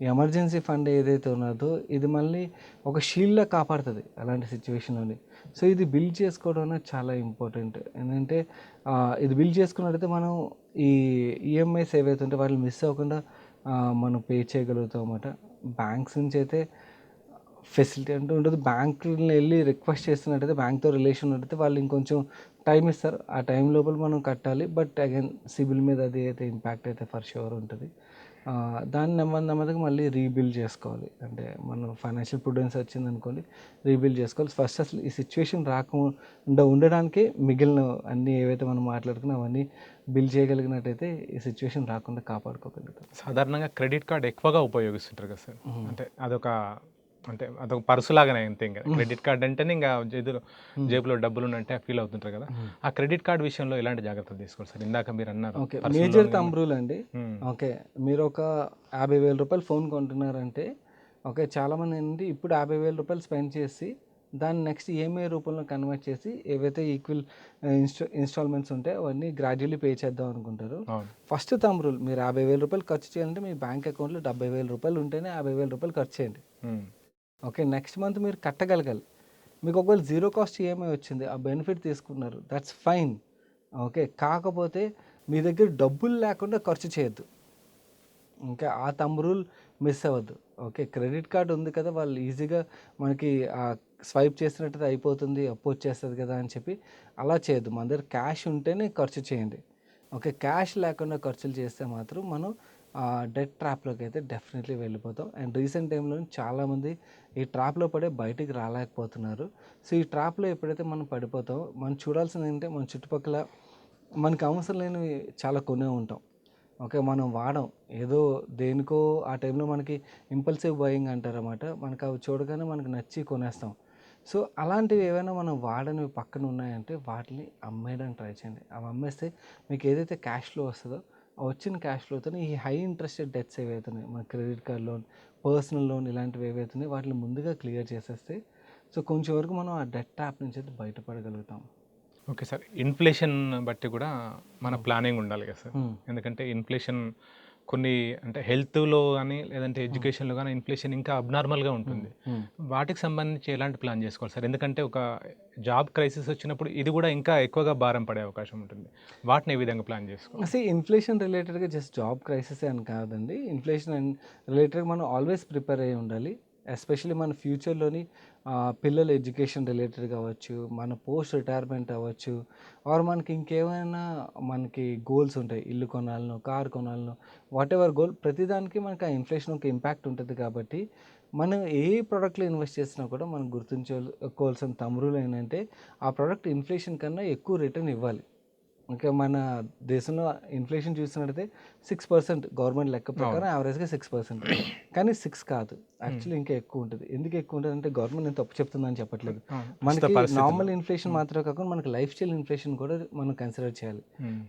ఎమర్జెన్సీ ఫండ్ ఏదైతే ఉన్నదో ఇది మళ్ళీ ఒక షీల్డ్లా కాపాడుతుంది అలాంటి సిచ్యువేషన్లోని సో ఇది బిల్డ్ చేసుకోవడం అనేది చాలా ఇంపార్టెంట్ ఎందుకంటే ఇది బిల్డ్ చేసుకున్నట్టయితే మనం ఈ ఈఎంఐస్ ఏవైతే ఉంటే వాటిని మిస్ అవ్వకుండా మనం పే చేయగలుగుతాం అన్నమాట. బ్యాంక్స్ నుంచి అయితే ఫెసిలిటీ అంటూ ఉంటుంది బ్యాంకుని వెళ్ళి రిక్వెస్ట్ చేస్తున్నట్టయితే బ్యాంక్తో రిలేషన్ ఉన్నట్టయితే వాళ్ళు ఇంకొంచెం టైం ఇస్తారు. ఆ టైం లోపల మనం కట్టాలి. బట్ అగైన్ సిబిల్ మీద అది అయితే ఇంపాక్ట్ అయితే ఫర్ షూర్ ఉంటుంది. దాన్ని నెమ్మది నెమ్మదిగా మళ్ళీ రీబిల్డ్ చేసుకోవాలి. అంటే మనం ఫైనాన్షియల్ ప్రుడెన్స్ వచ్చింది అనుకోండి రీబిల్డ్ చేసుకోవాలి. ఫస్ట్ అసలు ఈ సిచ్యువేషన్ రాకుండా ఉండడానికి మిగిలిన అన్నీ ఏవైతే మనం మాట్లాడుకున్నా అవన్నీ బిల్ చేయగలిగినట్టయితే ఈ సిచ్యువేషన్ రాకుండా కాపాడుకోగలుగుతాం. సాధారణంగా క్రెడిట్ కార్డ్ ఎక్కువగా ఉపయోగిస్తుంటారు కదా సార్. అంటే అదొక అంటే అదొక పర్సు లాగానే అంతే ఇంకా. క్రెడిట్ కార్డ్ అంటేనే ఇంకా జేబులో జేబులో డబ్బులు ఉన్నట్టే ఫీల్ అవుతుంటారు కదా. ఆ క్రెడిట్ కార్డ్ విషయంలో ఎలాంటి జాగ్రత్తలు తీసుకోవాలి సార్? ఇందాక మీరు అన్నారు okay. Major loan thumb rule అండి. ఓకే. మీరు ఒక యాభై వేల రూపాయలు ఫోన్ కొంటున్నారంటే ఓకే చాలామంది ఏంటి ఇప్పుడు యాభై వేల రూపాయలు స్పెండ్ చేసి దాన్ని నెక్స్ట్ ఈఎంఐ రూపంలో కన్వర్ట్ చేసి ఏవైతే ఈక్వల్ ఇన్స్టా ఇన్స్టాల్మెంట్స్ ఉంటాయో అవన్నీ గ్రాడ్యువల్లీ పే చేద్దాం అనుకుంటారు. ఫస్ట్ థంబ్ రూల్ మీరు యాభై వేల రూపాయలు ఖర్చు చేయాలంటే మీ బ్యాంక్ అకౌంట్లో డెబ్బై వేల రూపాయలు ఉంటేనే యాభై వేల రూపాయలు ఖర్చు చేయండి. ఓకే నెక్స్ట్ మంత్ మీరు కట్టగలగాలి. మీకు ఒకవేళ జీరో కాస్ట్ ఈఎంఐ వచ్చింది ఆ బెనిఫిట్ తీసుకున్నారు దట్స్ ఫైన్ ఓకే కాకపోతే మీ దగ్గర డబ్బులు లేకుండా ఖర్చు చేయొద్దు. ఇంకా ఆ తమ్ రూల్ మిస్ అవ్వద్దు. ఓకే క్రెడిట్ కార్డు ఉంది కదా వాళ్ళు ఈజీగా మనకి స్వైప్ చేసినట్టు అయిపోతుంది అప్పు వచ్చేస్తుంది కదా అని చెప్పి అలా చేయొద్దు. మన దగ్గర క్యాష్ ఉంటేనే ఖర్చు చేయండి. ఓకే క్యాష్ లేకుండా ఖర్చులు చేస్తే మాత్రం మనం డెట్ ట్రాప్లోకి అయితే డెఫినెట్లీ వెళ్ళిపోతాం. అండ్ రీసెంట్ టైంలో చాలామంది ఈ ట్రాప్లో పడే బయటికి రాలేకపోతున్నారు. సో ఈ ట్రాప్లో ఎప్పుడైతే మనం పడిపోతామో మనం చూడాల్సింది ఏంటంటే మన చుట్టుపక్కల మనకు అవసరం లేనివి చాలా కొనే ఉంటాం. ఓకే మనం వాడం. ఏదో దేనికో ఆ టైంలో మనకి ఇంపల్సివ్ బయింగ్ అంటారన్నమాట. మనకు అవి చూడగానే మనకు నచ్చి కొనేస్తాం. సో అలాంటివి ఏవైనా మనం వాడనివి పక్కన ఉన్నాయంటే వాటిని అమ్మేయడానికి ట్రై చేయండి. అవి అమ్మేస్తే మీకు ఏదైతే క్యాష్ ఫ్లో వస్తుందో వచ్చిన క్యాష్ ఫ్లోతో ఈ హై ఇంట్రెస్టెడ్ డెట్స్ ఏవైతున్నాయి మన credit card loan personal loan ఇలాంటివి ఏవైతున్నాయి వాటిని ముందుగా క్లియర్ చేసేస్తే సో కొంచెం వరకు మనం ఆ డెట్ ట్యాప్ నుంచి అయితే బయటపడగలుగుతాం. ఓకే సార్ ఇన్ఫ్లేషన్ బట్టి కూడా మన ప్లానింగ్ ఉండాలి కదా సార్. ఎందుకంటే ఇన్ఫ్లేషన్ కొన్ని అంటే హెల్త్లో కానీ లేదంటే ఎడ్యుకేషన్లో కానీ ఇన్ఫ్లేషన్ ఇంకా అబ్నార్మల్గా ఉంటుంది. వాటికి సంబంధించి ఎలాంటి ప్లాన్ చేసుకోవాలి సార్? ఎందుకంటే ఒక జాబ్ క్రైసిస్ వచ్చినప్పుడు ఇది కూడా ఇంకా ఎక్కువగా భారం పడే అవకాశం ఉంటుంది. వాటిని ఏ విధంగా ప్లాన్ చేసుకోవాలి? అసలు ఇన్ఫ్లేషన్ రిలేటెడ్గా జస్ట్ జాబ్ క్రైసిస్ అని కాదండి. ఇన్ఫ్లేషన్ అండ్ రిలేటెడ్గా మనం ఆల్వేస్ ప్రిపేర్ అయ్యి ఉండాలి. ఎస్పెషల్లీ మన ఫ్యూచర్లోని పిల్లల ఎడ్యుకేషన్ రిలేటెడ్ కావచ్చు మన పోస్ట్ రిటైర్మెంట్ అవ్వచ్చు ఆర్ మనకి ఇంకేమైనా మనకి గోల్స్ ఉంటాయి ఇల్లు కొనాలనో కార్ కొనాలనో వాట్ ఎవర్ గోల్ ప్రతిదానికి మనకి ఆ ఇన్ఫ్లేషన్ ఒక ఇంపాక్ట్ ఉంటుంది కాబట్టి మనం ఏ ప్రోడక్ట్లో ఇన్వెస్ట్ చేసినా కూడా మనం గుర్తుంచుకోవాల్సిన తమరులు ఏంటంటే ఆ ప్రోడక్ట్ ఇన్ఫ్లేషన్ కన్నా ఎక్కువ రిటర్న్ ఇవ్వాలి. ఇంకా మన దేశంలో ఇన్ఫ్లేషన్ చూసినట్టయితే సిక్స్ పర్సెంట్ గవర్నమెంట్ లెక్క ప్రకారం యావరేజ్గా సిక్స్ పర్సెంట్ కానీ సిక్స్ కాదు. యాక్చువల్లీ ఇంకా ఎక్కువ ఉంటుంది. ఎందుకు ఎక్కువ ఉంటుంది అంటే గవర్నమెంట్ నేను తప్పు చెప్తుందని చెప్పట్లేదు. మనకి నార్మల్ ఇన్ఫ్లేషన్ మాత్రమే కాకుండా మనకి లైఫ్ స్టైల్ ఇన్ఫ్లేషన్ కూడా మనం కన్సిడర్ చేయాలి.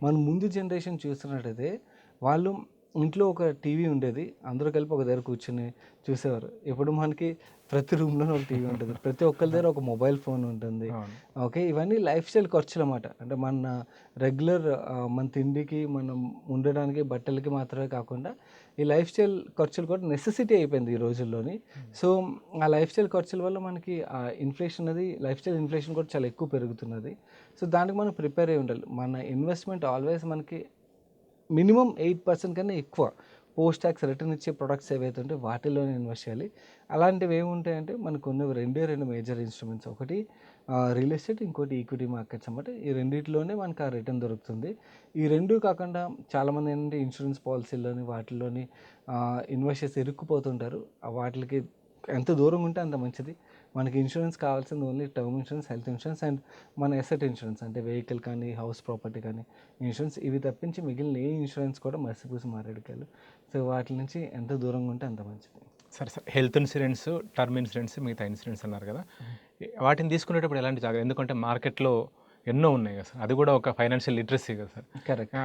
మన ముందు జనరేషన్ చూస్తున్నట్టయితే వాళ్ళు ఇంట్లో ఒక టీవీ ఉండేది. అందరూ కలిపి ఒక దగ్గర కూర్చొని చూసేవారు. ఇప్పుడు మనకి ప్రతి రూమ్లోనే ఒక టీవీ ఉంటుంది. ప్రతి ఒక్కరి దగ్గర ఒక మొబైల్ ఫోన్ ఉంటుంది. ఓకే ఇవన్నీ లైఫ్ స్టైల్ ఖర్చులు అన్నమాట. అంటే మన రెగ్యులర్ మన తిండికి మనం ఉండడానికి బట్టలకి మాత్రమే కాకుండా ఈ లైఫ్ స్టైల్ ఖర్చులు కూడా నెసెసిటీ అయిపోయింది ఈ రోజుల్లోని. సో ఆ లైఫ్ స్టైల్ ఖర్చుల వల్ల మనకి ఆ ఇన్ఫ్లేషన్ అనేది లైఫ్ స్టైల్ ఇన్ఫ్లేషన్ కూడా చాలా ఎక్కువ పెరుగుతున్నది. సో దానికి మనం ప్రిపేర్ అయి ఉండాలి. మన ఇన్వెస్ట్మెంట్ ఆల్వేస్ మనకి మినిమం ఎయిట్ పర్సెంట్ కన్నా ఎక్కువ పోస్ట్ ట్యాక్స్ రిటర్న్ ఇచ్చే ప్రొడక్ట్స్ ఏవైతే ఉంటే వాటిలోనే ఇన్వెస్ట్ చేయాలి. అలాంటివి ఏముంటాయంటే మనకు ఉన్న రెండే రెండు మేజర్ ఇన్స్ట్రుమెంట్స్. ఒకటి రియల్ ఎస్టేట్ ఇంకోటి ఈక్విటీ మార్కెట్స్ అనమాట ఈ రెండిట్లోనే మనకు ఆ రిటర్న్ దొరుకుతుంది. ఈ రెండు కాకుండా చాలామంది ఏంటంటే ఇన్సూరెన్స్ పాలసీల్లోని వాటిల్లోని ఇన్వెస్ట్ చేసి ఇరుక్కుపోతుంటారు. వాటికి ఎంత దూరం ఉంటే అంత మంచిది. మనకి ఇన్సూరెన్స్ కావాల్సింది only term insurance health insurance and మన ఎసెట్ ఇన్సూరెన్స్ అంటే వెహికల్ కానీ హౌస్ ప్రాపర్టీ కానీ ఇన్సూరెన్స్ ఇవి తప్పించి మిగిలిన ఏ ఇన్సూరెన్స్ కూడా మసిపూసి మారేడుకాయలు సో వాటి నుంచి ఎంత దూరంగా ఉంటే అంత మంచిది. సరే sir. Health insurance term insurance మిగతా ఇన్సూరెన్స్ అన్నారు కదా. వాటిని తీసుకునేటప్పుడు ఎలాంటి జాగ్రత్త? ఎందుకంటే మార్కెట్లో ఎన్నో ఉన్నాయి కదా సార్. అది కూడా ఒక ఫైనాన్షియల్ లిటరసీ కదా సార్. కరెక్ట్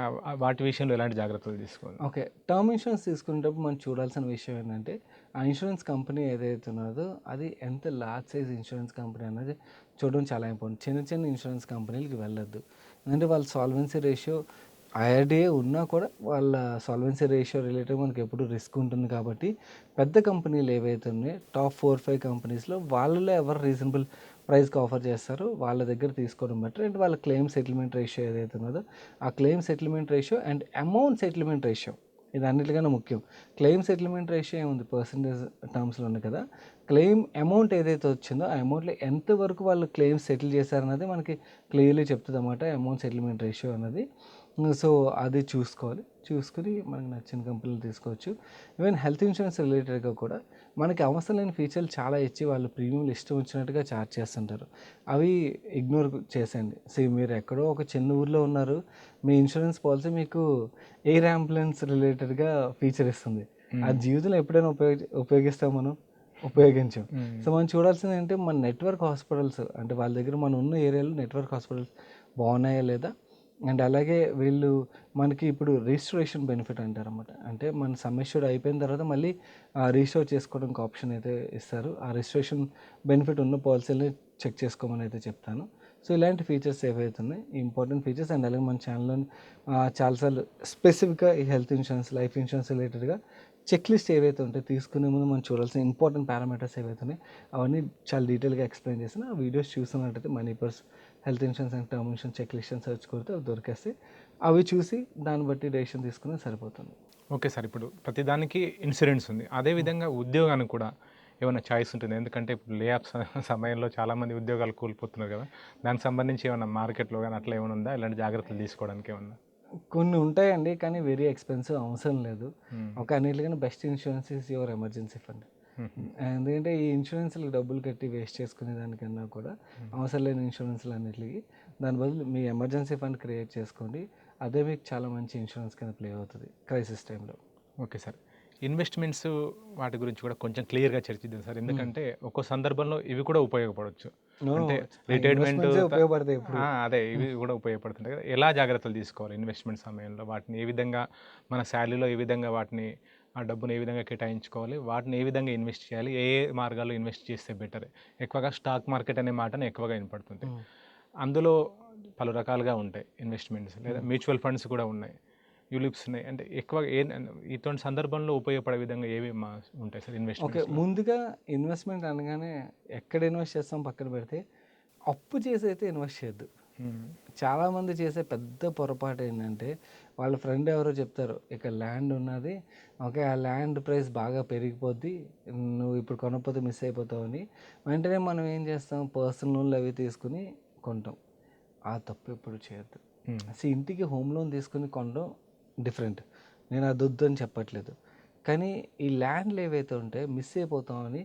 వాటి విషయంలో ఎలాంటి జాగ్రత్తలు తీసుకోవాలి? ఓకే టర్మ్ ఇన్సూరెన్స్ తీసుకునేటప్పుడు మనం చూడాల్సిన విషయం ఏంటంటే ఆ ఇన్సూరెన్స్ కంపెనీ ఏదైతే ఉన్నదో అది ఎంత లార్జ్ సైజ్ ఇన్సూరెన్స్ కంపెనీ అనేది చూడడం చాలా ఇంపార్టెంట్ చిన్న చిన్న ఇన్సూరెన్స్ కంపెనీలకి వెళ్ళొద్దు. ఎందుకంటే వాళ్ళ సాల్వెన్సీ రేషియో ఐఆర్డిఏ ఉన్నా కూడా వాళ్ళ సాల్వెన్సీ రేషియో రిలేటెడ్ మనకి ఎప్పుడు రిస్క్ ఉంటుంది కాబట్టి పెద్ద కంపెనీలు ఏవైతే ఉన్నాయో టాప్ ఫోర్ ఫైవ్ కంపెనీస్లో వాళ్ళలో ఎవరు రీజనబుల్ ప్రైస్కి ఆఫర్ చేస్తారు. వాళ్ళ దగ్గర తీసుకోవడం బెటర్. అండ్ వాళ్ళ క్లెయిమ్ సెటిల్మెంట్ రేషియో ఏదైతే ఉన్నదో ఆ claim settlement ratio and amount settlement ratio ఇది అన్నిటికన్నా ముఖ్యం. క్లెయిమ్ సెటిల్మెంట్ రేషియో ఏముంది? పర్సంటేజ్ టర్మ్స్లో ఉంది కదా. క్లెయిమ్ అమౌంట్ ఏదైతే వచ్చిందో ఆ అమౌంట్లో ఎంతవరకు వాళ్ళు క్లెయిమ్ సెటిల్ చేశారన్నది మనకి క్లియర్లీ చెప్తుంది అన్నమాట. అమౌంట్ సెటిల్మెంట్ రేషియో అన్నది. సో అది చూసుకోవాలి. చూసుకుని మనకు నచ్చిన కంపెనీలు తీసుకోవచ్చు. ఈవెన్ హెల్త్ ఇన్సూరెన్స్ రిలేటెడ్గా కూడా మనకి అవసరం లేని ఫీచర్లు చాలా ఇచ్చి వాళ్ళు ప్రీమియంలు ఇష్టం వచ్చినట్టుగా ఛార్జ్ చేస్తుంటారు. అవి ఇగ్నోర్ చేసేయండి. సో మీరు ఎక్కడో ఒక చిన్న ఊర్లో ఉన్నారు. మీ ఇన్సూరెన్స్ పాలసీ మీకు ఎయిర్ అంబులెన్స్ రిలేటెడ్గా ఫీచర్ ఇస్తుంది. ఆ జీవితంలో ఎప్పుడైనా ఉపయోగ ఉపయోగిస్తాం మనం? ఉపయోగించాం. సో మనం చూడాల్సింది ఏంటంటే మన నెట్వర్క్ హాస్పిటల్స్ అంటే వాళ్ళ దగ్గర మనం ఉన్న ఏరియాలో నెట్వర్క్ హాస్పిటల్స్ బాగున్నాయా లేదా? అండ్ అలాగే వీళ్ళు మనకి ఇప్పుడు రిజిస్ట్రేషన్ బెనిఫిట్ అంటారు అనమాట అంటే మన సమ్మెష్యూర్డ్ అయిపోయిన తర్వాత మళ్ళీ రిజిస్టర్ చేసుకోవడానికి ఆప్షన్ అయితే ఇస్తారు. ఆ రిజిస్ట్రేషన్ బెనిఫిట్ ఉన్న పాలసీలని చెక్ చేసుకోమని అయితే చెప్తాను. సో ఇలాంటి ఫీచర్స్ ఏవైతే ఉన్నాయి ఇంపార్టెంట్ ఫీచర్స్ అండ్ అలాగే మన ఛానల్లో చాలాసార్లు స్పెసిఫిక్గా ఈ హెల్త్ ఇన్సూరెన్స్ లైఫ్ ఇన్సూరెన్స్ రిలేటెడ్గా చెక్ లిస్ట్ ఏవైతే ఉంటాయో తీసుకునే ముందు మనం చూడాల్సిన ఇంపార్టెంట్ పారామీటర్స్ ఏవైతే ఉన్నాయో అవన్నీ చాలా డీటెయిల్గా ఎక్స్ప్లెయిన్ చేసిన ఆ వీడియోస్ చూసినట్టయితే Money Purse health insurance and term insurance check list అని సెర్చ్ కొడితే అవి దొరికేస్తాయి అవి చూసి దాన్ని బట్టి డెసిషన్ తీసుకుని సరిపోతుంది. ఓకే సార్ ఇప్పుడు ప్రతిదానికి ఇన్సూరెన్స్ ఉంది. అదేవిధంగా ఉద్యోగానికి కూడా ఏమైనా చాయిస్ ఉంటుంది. ఎందుకంటే ఇప్పుడు లే ఆఫ్ *laughs* సమయంలో చాలామంది ఉద్యోగాలు కోల్పోతున్నారు కదా. దానికి సంబంధించి ఏమైనా మార్కెట్లో కానీ అట్లా ఏమైనా ఉందా? ఇలాంటి జాగ్రత్తలు తీసుకోవడానికి ఏమన్నా? కొన్ని ఉంటాయండి కానీ వెరీ ఎక్స్పెన్సివ్ అవసరం లేదు. Hmm. ఒక అన్నిటికన్నా best insurance is your emergency fund ఎందుకంటే ఈ ఇన్సూరెన్స్లకు డబ్బులు కట్టి వేస్ట్ చేసుకునే దానికన్నా కూడా అవసరం లేని ఇన్సూరెన్స్లు అన్నిటికి దాని బదులు మీ ఎమర్జెన్సీ ఫండ్ క్రియేట్ చేసుకోండి. అదే మీకు చాలా మంచి ఇన్సూరెన్స్ కింద ప్లే అవుతుంది క్రైసిస్ టైంలో. Okay sir. ఇన్వెస్ట్మెంట్స్ వాటి గురించి కూడా కొంచెం క్లియర్గా చర్చిద్దాం సార్. ఎందుకంటే ఒక్కో సందర్భంలో ఇవి కూడా ఉపయోగపడవచ్చు అంటే రిటైర్మెంట్ ఉపయోగపడతాయి అదే ఇవి కూడా ఉపయోగపడుతుంటాయి కదా. ఎలా జాగ్రత్తలు తీసుకోవాలి ఇన్వెస్ట్మెంట్ సమయంలో? వాటిని ఏ విధంగా మన శాలరీలో ఏ విధంగా వాటిని ఆ డబ్బును ఏ విధంగా కేటాయించుకోవాలి వాటిని ఏ విధంగా ఇన్వెస్ట్ చేయాలి ఏ ఏ మార్గాల్లో ఇన్వెస్ట్ చేస్తే బెటర్. ఎక్కువగా స్టాక్ మార్కెట్ అనే మాటను ఎక్కువగా వినపడుతుంది. అందులో పలు రకాలుగా ఉంటాయి ఇన్వెస్ట్మెంట్స్ లేదా మ్యూచువల్ ఫండ్స్ కూడా ఉన్నాయి. యూలిప్స్ ఉన్నాయి. అంటే ఎక్కువ ఏ ఇటువంటి సందర్భంలో ఉపయోగపడే విధంగా ఏవి మా ఉంటాయి సార్ ఓకే ఇన్వెస్ట్మెంట్ ముందుగా ఇన్వెస్ట్మెంట్ అనగానే ఎక్కడ ఇన్వెస్ట్ చేస్తాం పక్కన పెడితే అప్పు చేసి అయితే ఇన్వెస్ట్ చేయొద్దు. చాలామంది చేసే పెద్ద పొరపాటు ఏంటంటే వాళ్ళ ఫ్రెండ్ ఎవరో చెప్తారు ఇక్కడ ల్యాండ్ ఉన్నది ఓకే ఆ ల్యాండ్ ప్రైస్ బాగా పెరిగిపోద్ది నువ్వు ఇప్పుడు కొనకపోతే మిస్ అయిపోతావు అని. వెంటనే మనం ఏం చేస్తాం పర్సనల్ లోన్లు అవి తీసుకుని కొంటాం. ఆ తప్పు ఎప్పుడు చేయొద్దు. అసలు ఇంటికి హోమ్ లోన్ తీసుకుని కొనడం డిఫరెంట్. నేను అది వద్దు అని చెప్పట్లేదు. కానీ ఈ ల్యాండ్లు ఏవైతే ఉంటాయో మిస్ అయిపోతామని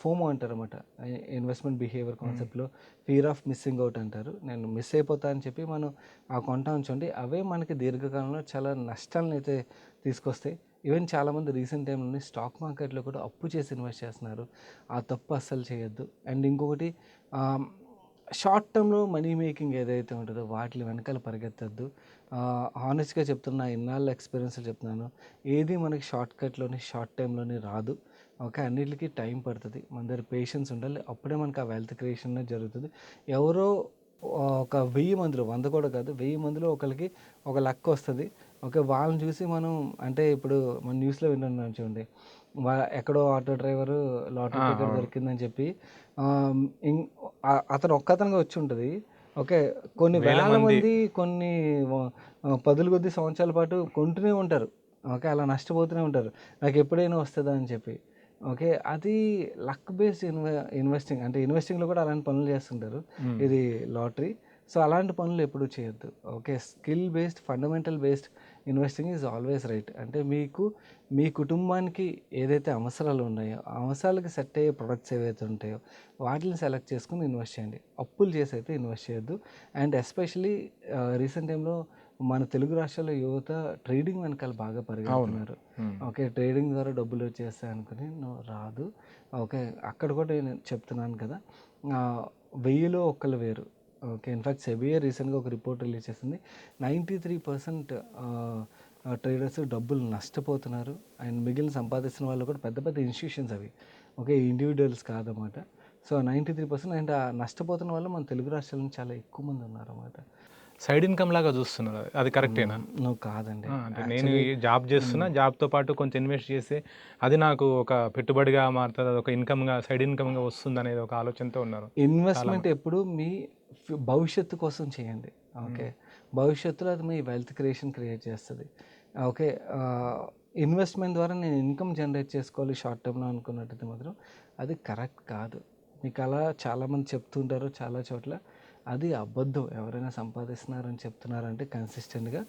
ఫోమో అంటారు అనమాట ఇన్వెస్ట్మెంట్ బిహేవియర్ కాన్సెప్ట్లో ఫియర్ ఆఫ్ మిస్సింగ్ అవుట్ అంటారు. నేను మిస్ అయిపోతా అని చెప్పి మనం ఆ కొంట ఉంచండి. అవే మనకి దీర్ఘకాలంలో చాలా నష్టాలను అయితే తీసుకొస్తాయి. ఈవెన్ చాలామంది రీసెంట్ టైంలోనే స్టాక్ మార్కెట్లో కూడా అప్పు చేసి ఇన్వెస్ట్ చేస్తున్నారు. ఆ తప్పు అస్సలు చేయొద్దు. అండ్ ఇంకొకటి షార్ట్ టర్మ్లో మనీ మేకింగ్ ఏదైతే ఉంటుందో వాటి వెనకాల పరిగెత్తద్దు. హానెస్ట్గా చెప్తున్నా ఇన్నాళ్ళ ఎక్స్పీరియన్స్ చెప్తున్నాను. ఏది మనకి షార్ట్ కట్లోని షార్ట్ టైంలోని రాదు. ఓకే అన్నిటికీ టైం పడుతుంది. మన దగ్గర పేషెన్స్ ఉండాలి. అప్పుడే మనకి ఆ వెల్త్ క్రియేషన్ జరుగుతుంది. ఎవరో ఒక వెయ్యి మందిలో వంద కూడా కాదు వెయ్యి మందిలో ఒకరికి ఒక లక్ వస్తుంది. ఓకే వాళ్ళని చూసి మనం అంటే ఇప్పుడు మన న్యూస్లో వింటున్నాం చూడండి. ఎక్కడో ఆటో డ్రైవరు లాటరీ టికెట్. దొరికిందని చెప్పి అతను ఒక్కతనుగా వచ్చి ఉంటుంది. ఓకే కొన్ని వేల మంది. కొన్ని పదుల కొద్ది సంవత్సరాల పాటు కొంటూనే ఉంటారు. ఓకే అలా నష్టపోతూనే ఉంటారు. నాకు ఎప్పుడైనా వస్తుందా అని చెప్పి. ఓకే. అది లక్ బేస్డ్ ఇన్వె ఇన్వెస్టింగ్ అంటే ఇన్వెస్టింగ్లో కూడా అలాంటి పనులు చేస్తుంటారు. ఇది లాటరీ. సో అలాంటి పనులు ఎప్పుడు చేయొద్దు. Okay. Skill based fundamental based investing is always right. అంటే మీకు మీ కుటుంబానికి ఏదైతే అవసరాలు ఉన్నాయో ఆ అవసరాలకి సెట్ అయ్యే ప్రొడక్ట్స్ ఏవైతే ఉంటాయో వాటిని సెలెక్ట్ చేసుకుని ఇన్వెస్ట్ చేయండి. అప్పులు చేసి అయితే ఇన్వెస్ట్ చేయొద్దు. అండ్ ఎస్పెషలీ రీసెంట్ టైంలో మన తెలుగు రాష్ట్రాల్లో యువత ట్రేడింగ్ వెనకాల బాగా పరిగెడుతున్నారు. ఓకే ట్రేడింగ్ ద్వారా డబ్బులు వచ్చేస్తాయి అనుకుని నువ్వు రాదు. ఓకే అక్కడ కూడా నేను చెప్తున్నాను కదా. వెయ్యిలో ఒక్కరు వేరు. ఓకే ఇన్ఫ్యాక్ట్ సెబిఏ రీసెంట్గా ఒక రిపోర్ట్ రిలీజ్ చేసింది. నైంటీ త్రీ పర్సెంట్ ట్రేడర్స్ డబ్బులు నష్టపోతున్నారు. అండ్ మిగిలిన సంపాదిస్తున్న వాళ్ళు కూడా పెద్ద పెద్ద ఇన్స్టిట్యూషన్స్ అవి. ఓకే ఇండివిజువల్స్ కాదన్నమాట. So ninety three percent and ఆ నష్టపోతున్న వాళ్ళు మన తెలుగు రాష్ట్రాల నుంచి చాలా ఎక్కువ మంది ఉన్నారన్నమాట. సైడ్ ఇన్కమ్ లాగా చూస్తున్నారు. అది- కరెక్టేనా? నువ్వు కాదండి. అంటే నేను జాబ్ చేస్తున్నా జాబ్తో పాటు కొంచెం ఇన్వెస్ట్ చేసి అది నాకు ఒక పెట్టుబడిగా మారుతుంది అది ఒక ఇన్కమ్గా సైడ్ ఇన్కమ్గా వస్తుంది అనేది ఒక ఆలోచనతో ఉన్నారు. ఇన్వెస్ట్మెంట్ ఎప్పుడు మీ భవిష్యత్తు కోసం చేయండి. ఓకే? భవిష్యత్తులో అది మీ వెల్త్ క్రియేషన్ క్రియేట్ చేస్తుంది. ఓకే? ఇన్వెస్ట్మెంట్ ద్వారా నేను ఇన్కమ్ జనరేట్ చేసుకోవాలి షార్ట్ టర్మ్లో అనుకున్నట్టయితే మాత్రం అది కరెక్ట్ కాదు. మీకు అలా చాలామంది చెప్తుంటారు చాలా చోట్ల. అది అబద్ధం. ఎవరైనా సంపాదిస్తున్నారని చెప్తున్నారంటే కన్సిస్టెంట్గా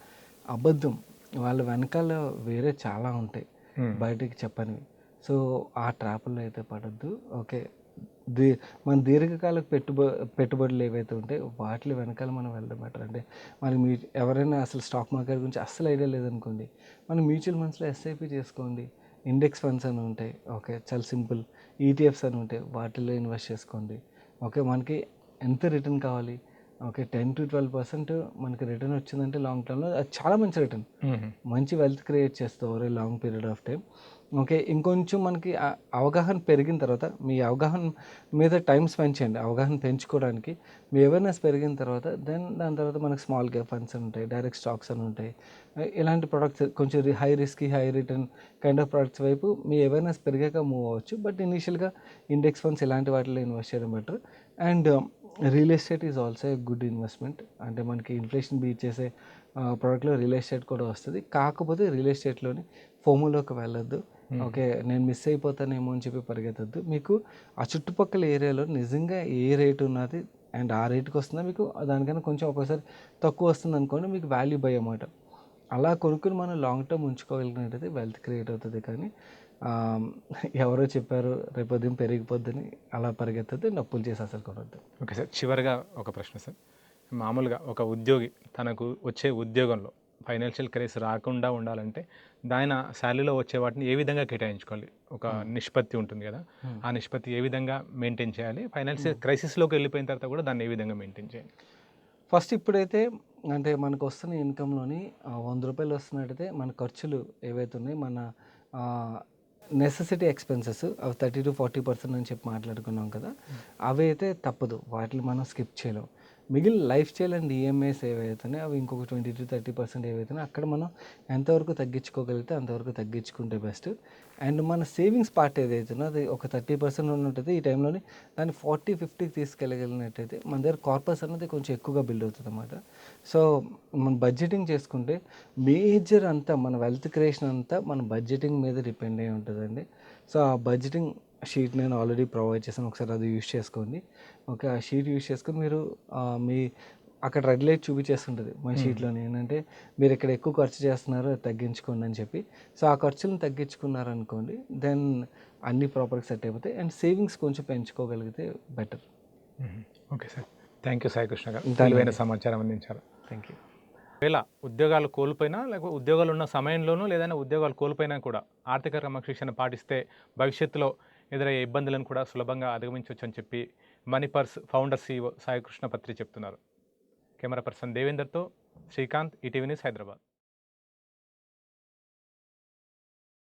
అబద్ధం. వాళ్ళ వెనకాల వేరే చాలా ఉంటాయి మ్మ్. బయటికి చెప్పనివి. సో ఆ ట్రాపుల్లో అయితే పడద్దు. ఓకే. దీ మన దీర్ఘకాలిక పెట్టుబ పెట్టుబడులు ఏవైతే ఉంటాయో వాటి వెనకాల మనం వెళ్ళడం బెటర్ అంటే మరి మీ ఎవరైనా అసలు స్టాక్ మార్కెట్ గురించి అస్సలు ఐడియా లేదనుకోండి మనం మ్యూచువల్ ఫండ్స్లో ఎస్ఐపి చేసుకోండి. ఇండెక్స్ ఫండ్స్ అని ఉంటాయి. ఓకే. చాలా సింపుల్. ఈటీఎఫ్స్ అని ఉంటాయి. వాటిల్లో ఇన్వెస్ట్ చేసుకోండి. ఓకే. మనకి ఎంత రిటర్న్ కావాలి? Okay ten to twelve percent మనకి రిటర్న్ వచ్చిందంటే లాంగ్ టర్మ్లో అది చాలా మంచి రిటర్న్. మంచి వెల్త్ క్రియేట్ చేస్తుంది over long period of time okay ఇంకొంచెం మనకి అవగాహన పెరిగిన తర్వాత మీ అవగాహన మీద టైం స్పెండ్ చేయండి. అవగాహన పెంచుకోవడానికి మీ అవేర్నెస్ పెరిగిన తర్వాత దెన్ దాని తర్వాత మనకి స్మాల్ క్యాప్ ఫండ్స్ అని ఉంటాయి డైరెక్ట్ స్టాక్స్ అని ఉంటాయి. ఇలాంటి ప్రొడక్ట్స్ కొంచెం high risk high return kind of products వైపు మీ అవేర్నెస్ పెరిగాక మూవ్ అవ్వచ్చు. బట్ ఇనీషియల్గా ఇండెక్స్ ఫండ్స్ ఇలాంటి వాటిలో ఇన్వెస్ట్ చేయడం better and real estate is also a good investment. అంటే మనకి ఇన్ఫ్లేషన్ బీట్ చేసే ప్రోడక్ట్లో రియల్ ఎస్టేట్ కూడా వస్తుంది. కాకపోతే రియల్ ఎస్టేట్లోని ఫోములోకి వెళ్ళొద్దు. ఓకే నేను మిస్ అయిపోతానేమో అని చెప్పి పరిగెత్తద్దు. మీకు ఆ చుట్టుపక్కల ఏరియాలో నిజంగా ఏ రేట్ ఉన్నది అండ్ ఆ రేటుకి వస్తుందా? మీకు దానికన్నా కొంచెం ఒకసారి తక్కువ వస్తుంది అనుకోండి మీకు వాల్యూ బై అన్నమాట అలా కొనుక్కుని మనం లాంగ్ టర్మ్ ఉంచుకోగలిగినట్టయితే వెల్త్ క్రియేట్ అవుతుంది. కానీ ఎవరో చెప్పారు రేపు ఉదయం పెరిగిపోద్దని అలా పరిగెత్తితే నప్పులు చేసి అసలు కొనొద్దు. ఓకే సార్ చివరిగా ఒక ప్రశ్న సార్. మామూలుగా ఒక ఉద్యోగి తనకు వచ్చే ఉద్యోగంలో ఫైనాన్షియల్ క్రైసిస్ రాకుండా ఉండాలంటే దాని శాలరీలో వచ్చే వాటిని ఏ విధంగా కేటాయించుకోవాలి? ఒక నిష్పత్తి ఉంటుంది కదా Hmm. ఆ నిష్పత్తి ఏ విధంగా మెయింటైన్ చేయాలి? ఫైనాన్షియల్ క్రైసిస్లోకి వెళ్ళిపోయిన తర్వాత కూడా దాన్ని ఏ విధంగా మెయింటైన్ చేయాలి? ఫస్ట్ ఇప్పుడైతే అంటే మనకు వస్తున్న ఇన్కంలోని వంద రూపాయలు వస్తున్నట్టయితే మన ఖర్చులు ఏవైతే ఉన్నాయో మన నెసెసిటీ ఎక్స్పెన్సెస్ అవి థర్టీ టు ఫార్టీ పర్సెంట్ అని చెప్పి మాట్లాడుకున్నాం కదా అవి అయితే తప్పదు. వాటిని మనం స్కిప్ చేయలేం. మిగిలిన లైఫ్ స్టైల్ అండ్ ఈఎంఐస్ ఏవైతున్నాయో అవి ఇంకొక ట్వంటీ టు థర్టీ పర్సెంట్ ఏవైతున్నాయో అక్కడ మనం ఎంతవరకు తగ్గించుకోగలిగితే అంతవరకు తగ్గించుకుంటే బెస్ట్. అండ్ మన సేవింగ్స్ పార్ట్ ఏదైతుందో అది ఒక థర్టీ పర్సెంట్ ఉన్నట్టయితే ఈ టైంలోని దాన్ని ఫార్టీ ఫిఫ్టీకి తీసుకెళ్ళగలిగినట్టయితే మన దగ్గర కార్పస్ అనేది కొంచెం ఎక్కువగా బిల్డ్ అవుతుంది అనమాట సో మనం బడ్జెటింగ్ చేసుకుంటే మేజర్ అంతా మన వెల్త్ క్రియేషన్ అంతా మన బడ్జెటింగ్ మీద డిపెండ్ అయి ఉంటుందండి. సో ఆ బడ్జెటింగ్ షీట్ నేను ఆల్రెడీ ప్రొవైడ్ చేశాను. ఒకసారి అది యూస్ చేసుకోండి. ఓకే ఆ షీట్ యూస్ చేసుకొని మీరు ఆ, మీ అక్కడ రెడ్ లైట్ చూపించేస్తుంటుంది మన షీట్లోని. ఏంటంటే మీరు ఇక్కడ ఎక్కువ ఖర్చు చేస్తున్నారు తగ్గించుకోండి అని చెప్పి. సో ఆ ఖర్చులను తగ్గించుకున్నారనుకోండి దెన్ అన్ని ప్రాపర్గా సెట్ అయిపోతాయి. అండ్ సేవింగ్స్ కొంచెం పెంచుకోగలిగితే better okay sir. Thank you Sai Krishna గారు. విలువైన సమాచారం అందించారు. థ్యాంక్ యూ ఒకవేళ ఉద్యోగాలు కోల్పోయినా లేకపోతే ఉద్యోగాలు ఉన్న సమయంలోనూ లేదన్నా ఉద్యోగాలు కోల్పోయినా కూడా ఆర్థిక క్రమశిక్షణ పాటిస్తే భవిష్యత్తులో ఎదురయ్యే ఇబ్బందులను కూడా సులభంగా అధిగమించవచ్చు అని చెప్పి Money Purse founder CEO Saikrishna Patri చెప్తున్నారు. కెమెరా పర్సన్ దేవేందర్తో శ్రీకాంత్ ఈటీవీ న్యూస్ హైదరాబాద్.